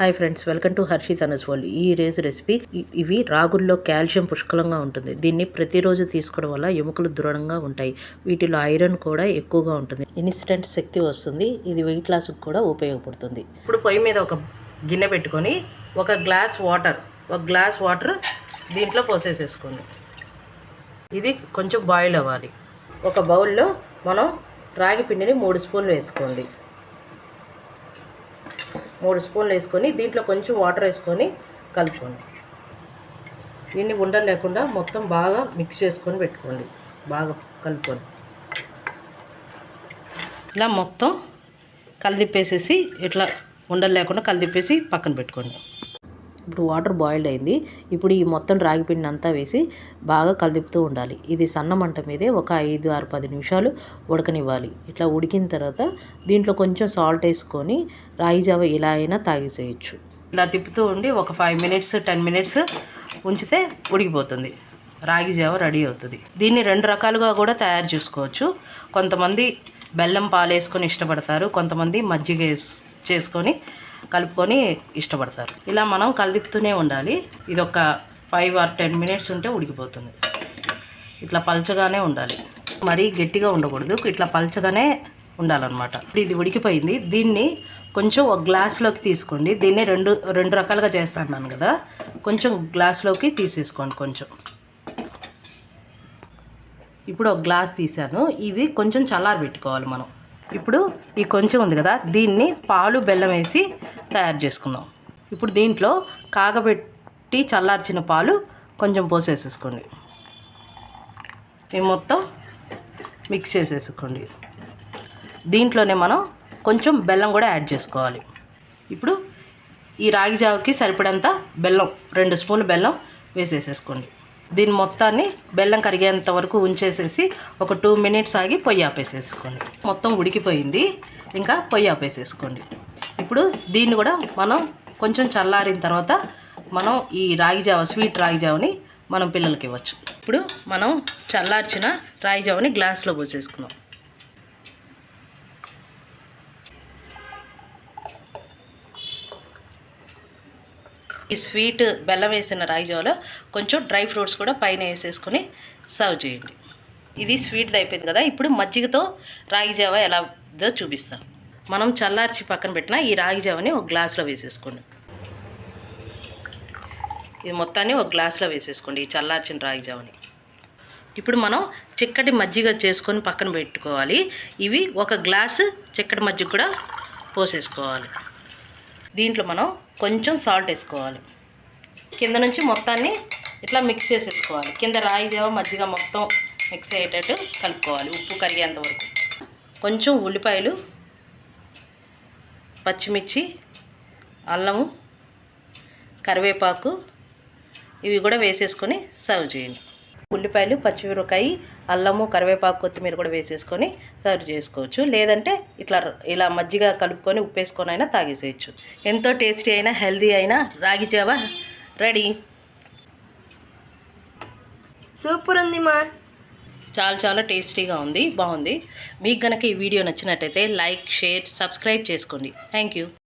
Hi friends welcome to Harshit Anas వాళ్ళు ఈ రోజు రెసిపీ ఇవి రాగుల్లో కాల్షియం పుష్కలంగా ఉంటుంది. దీన్ని ప్రతిరోజు తీసుకోవడం వల్ల ఎముకలు దృఢంగా ఉంటాయి. వీటిలో ఐరన్ కూడా ఎక్కువగా ఉంటుంది. ఇన్స్టెంట్ శక్తి వస్తుంది. ఇది వెయిట్ లాస్కి కూడా ఉపయోగపడుతుంది. ఇప్పుడు పొయ్యి మీద ఒక గిన్నె పెట్టుకొని ఒక గ్లాస్ వాటర్ ఒక గ్లాస్ వాటర్ దీంట్లో పోసేసేసుకోండి. ఇది కొంచెం బాయిల్ అవ్వాలి. ఒక బౌల్లో మనం రాగి పిండిని మూడు స్పూన్లు వేసుకోండి. మూడు స్పూన్లు వేసుకొని దీంట్లో కొంచెం వాటర్ వేసుకొని కలుపుకోండి. దీన్ని ఉండలు లేకుండా మొత్తం బాగా మిక్స్ చేసుకొని పెట్టుకోండి. బాగా కలుపుకొని. ఇలా మొత్తం కలిదిప్పేసేసి ఇట్లా ఉండలు లేకుండా కలిదిప్పేసి పక్కన పెట్టుకోండి. ఇప్పుడు వాటర్ బాయిల్డ్ అయింది. ఇప్పుడు ఈ మొత్తం రాగి పిండి అంతా వేసి బాగా కలిపుతూ ఉండాలి. ఇది సన్న మంట మీదే ఒక ఐదు ఆరు పది నిమిషాలు ఉడకనివ్వాలి. ఇట్లా ఉడికిన తర్వాత దీంట్లో కొంచెం సాల్ట్ వేసుకొని రాగి జావ ఇలా అయినా తాగేసేయచ్చు. ఇలా తిప్పుతూ ఉండి ఒక ఫైవ్ మినిట్స్ టెన్ మినిట్స్ ఉంచితే ఉడికిపోతుంది. రాగి జావ రెడీ అవుతుంది. దీన్ని రెండు రకాలుగా కూడా తయారు చేసుకోవచ్చు. కొంతమంది బెల్లం పాలు వేసుకొని ఇష్టపడతారు. కొంతమంది మజ్జిగ చేసుకొని కలుపుకొని ఇష్టపడతారు. ఇలా మనం కలిపుతూనే ఉండాలి. ఇది ఒక ఫైవ్ ఆర్ టెన్ మినిట్స్ ఉంటే ఉడికిపోతుంది. ఇట్లా పల్చగానే ఉండాలి. మరీ గట్టిగా ఉండకూడదు. ఇట్లా పల్చగానే ఉండాలన్నమాట. ఇప్పుడు ఇది ఉడికిపోయింది. దీన్ని కొంచెం ఒక గ్లాస్లోకి తీసుకోండి. దీన్ని రెండు రెండు రకాలుగా చేస్తాను కదా. కొంచెం గ్లాస్లోకి తీసేసుకోండి కొంచెం. ఇప్పుడు ఒక గ్లాస్ తీసాను. ఇవి కొంచెం చల్లారి పెట్టుకోవాలి మనం. ఇప్పుడు ఈ కొంచెం ఉంది కదా దీన్ని పాలు బెల్లం వేసి తయారు చేసుకుందాం. ఇప్పుడు దీంట్లో కాగబెట్టి చల్లార్చిన పాలు కొంచెం పోసేసేసుకోండి. ఈ మొత్తం మిక్స్ చేసేసుకోండి. దీంట్లోనే మనం కొంచెం బెల్లం కూడా యాడ్ చేసుకోవాలి. ఇప్పుడు ఈ రాగి జావకి సరిపడంత బెల్లం రెండు స్పూన్లు బెల్లం వేసేసేసుకోండి. దీని మొత్తాన్ని బెల్లం కరిగేంత వరకు ఉంచేసేసి ఒక టూ మినిట్స్ ఆగి పొయ్యి ఆపేసేసుకోండి. మొత్తం ఉడికిపోయింది. ఇంకా పొయ్యి ఆపేసేసుకోండి. ఇప్పుడు దీన్ని కూడా మనం కొంచెం చల్లారిన తర్వాత మనం ఈ రాగి జావ స్వీట్ రాగి జావని మనం పిల్లలకి ఇవ్వచ్చు. ఇప్పుడు మనం చల్లార్చిన రాగి జావని గ్లాస్లో పోసేసుకుందాం. ఈ స్వీట్ బెల్లం వేసిన రాగిజావలో కొంచెం డ్రై ఫ్రూట్స్ కూడా పైన వేసేసుకొని సర్వ్ చేయండి. ఇది స్వీట్ది అయిపోయింది కదా ఇప్పుడు మజ్జిగతో రాగి జావ ఎలాదో చూపిస్తాం. మనం చల్లార్చి పక్కన పెట్టిన ఈ రాగి జావని ఒక గ్లాస్లో వేసేసుకోండి. ఇది మొత్తాన్ని ఒక గ్లాస్లో వేసేసుకోండి ఈ చల్లార్చిన రాగి జావని. ఇప్పుడు మనం చిక్కటి మజ్జిగ చేసుకొని పక్కన పెట్టుకోవాలి. ఇవి ఒక గ్లాసు చిక్కటి మజ్జిగ కూడా పోసేసుకోవాలి. దీంట్లో మనం కొంచెం సాల్ట్ వేసుకోవాలి. కింద నుంచి మొత్తాన్ని ఇట్లా మిక్స్ చేసేసుకోవాలి. కింద రాయి జావ మజ్జిగ మొత్తం మిక్స్ అయ్యేటట్టు కలుపుకోవాలి. ఉప్పు కరిగేంత వరకు. కొంచెం ఉల్లిపాయలు పచ్చిమిర్చి అల్లము కరివేపాకు ఇవి కూడా వేసేసుకొని సర్వ్ చేయండి. ఉల్లిపాయలు పచ్చిమిరపకాయ అల్లము కరివేపాకు కొత్తిమీర కూడా వేసేసుకొని సర్వ్ చేసుకోవచ్చు. లేదంటే ఇట్లా ఇలా మజ్జిగ కలుపుకొని ఉప్పేసుకొని అయినా తాగేసేయచ్చు. ఎంతో టేస్టీ అయినా హెల్దీ అయినా రాగి జావ రెడీ. సూపర్ ఉంది మా. చాలా చాలా టేస్టీగా ఉంది. బాగుంది. మీకు కనుక ఈ వీడియో నచ్చినట్టయితే లైక్ షేర్ సబ్స్క్రైబ్ చేసుకోండి. Thank you.